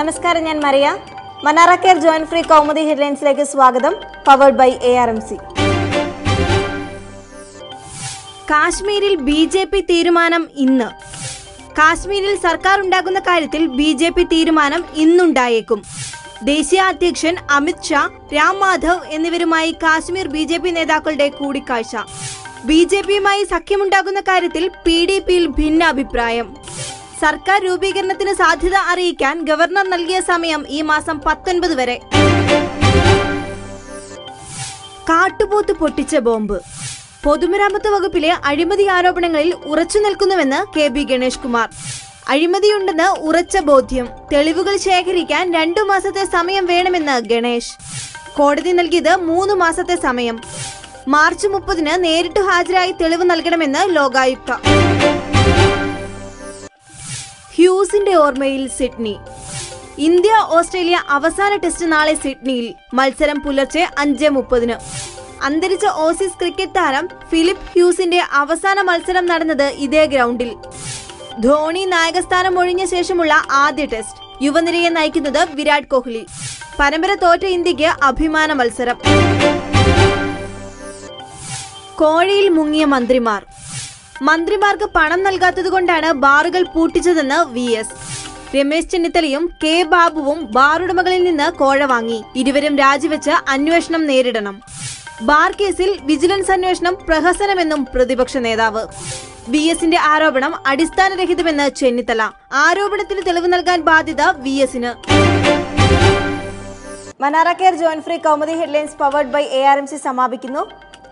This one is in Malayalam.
നമസ്കാരം ഞാൻ Mariya മനാറ care joint free Kaumudi ഹെഡ്ലൈൻസിലേക്ക് സ്വാഗതം powered by A R M C കാശ്മീരിൽ ബി ജെ പി തീരുമാനം ഇന്ന്. കാശ്മീരിൽ സർക്കാർ ഉണ്ടാകുന്ന കാര്യത്തിൽ ബി ജെ പി തീരുമാനം ഇന്നുണ്ടായേക്കും. ദേശീയ അധ്യക്ഷൻ അമിത് ഷാ രാം മാധവ് എന്നിവരുമായി കാശ്മീർ ബി ജെ പി നേതാക്കളുടെ കൂടിക്കാഴ്ച. ബി ജെ പിയുമായി സഖ്യമുണ്ടാകുന്ന കാര്യത്തിൽ പി ഡി പിയിൽ ഭിന്നാഭിപ്രായം. സർക്കാർ രൂപീകരണത്തിന് സാധ്യത അറിയിക്കാൻ ഗവർണർ നൽകിയ സമയം ഈ മാസം പത്തൊൻപത് വരെ. കാട്ടുപോത്ത് പൊട്ടിച്ച ബോംബ്. പൊതുമരാമത്ത് വകുപ്പിലെ അഴിമതി ആരോപണങ്ങളിൽ ഉറച്ചു നിൽക്കുന്നുവെന്ന് കെ ബി ഗണേഷ് കുമാർ. അഴിമതിയുണ്ടെന്ന് ഉറച്ച ബോധ്യം. തെളിവുകൾ ശേഖരിക്കാൻ രണ്ടു മാസത്തെ സമയം വേണമെന്ന് ഗണേഷ്. കോടതി നൽകിയത് മൂന്ന് മാസത്തെ സമയം. മാർച്ച് മുപ്പതിന് നേരിട്ട് ഹാജരായി തെളിവ് നൽകണമെന്ന് ലോകായുക്ത. ഹ്യൂസിന്റെ ഓർമ്മയിൽ സിഡ്നി. ഇന്ത്യ ഓസ്ട്രേലിയ അവസാന ടെസ്റ്റ് നാളെ സിഡ്നിയിൽ. മത്സരം പുലർച്ചെ അഞ്ച് മുപ്പതിന്. അന്തരിച്ച ഓസീസ് ക്രിക്കറ്റ് താരം ഫിലിപ്പ് ഹ്യൂസിന്റെ അവസാന മത്സരം നടന്നത് ഇതേ ഗ്രൗണ്ടിൽ. ധോണി നായകസ്ഥാനം ഒഴിഞ്ഞ ശേഷമുള്ള ആദ്യ ടെസ്റ്റ്. യുവനിരയെ നയിക്കുന്നത് വിരാട് കോഹ്ലി. പരമ്പര തോറ്റ ഇന്ത്യയ്ക്ക് അഭിമാന മത്സരം. കോഴയിൽ മുങ്ങിയ മന്ത്രിമാർ. മന്ത്രിമാർക്ക് പണം നൽകാത്തതുകൊണ്ടാണ് ബാറുകൾ പൂട്ടിച്ചതെന്ന് വി എസ്. രമേശ് ചെന്നിത്തലയും കെ ബാബുവും ബാറുടമകളിൽ നിന്ന് കോഴ വാങ്ങി. ഇരുവരും രാജിവെച്ച് അന്വേഷണം നേരിടണം. ബാർ കേസിൽ വിജിലൻസ് അന്വേഷണം പ്രഹസനമെന്നും പ്രതിപക്ഷ നേതാവ്. വി എസിന്റെ ആരോപണം അടിസ്ഥാനരഹിതമെന്ന് ചെന്നിത്തല. ആരോപണത്തിന് തെളിവ് നൽകാൻ ബാധ്യത വി എസിന്. മനാറ care joint free Kaumudi headlines powered by A R M C സമാപിക്കുന്നു.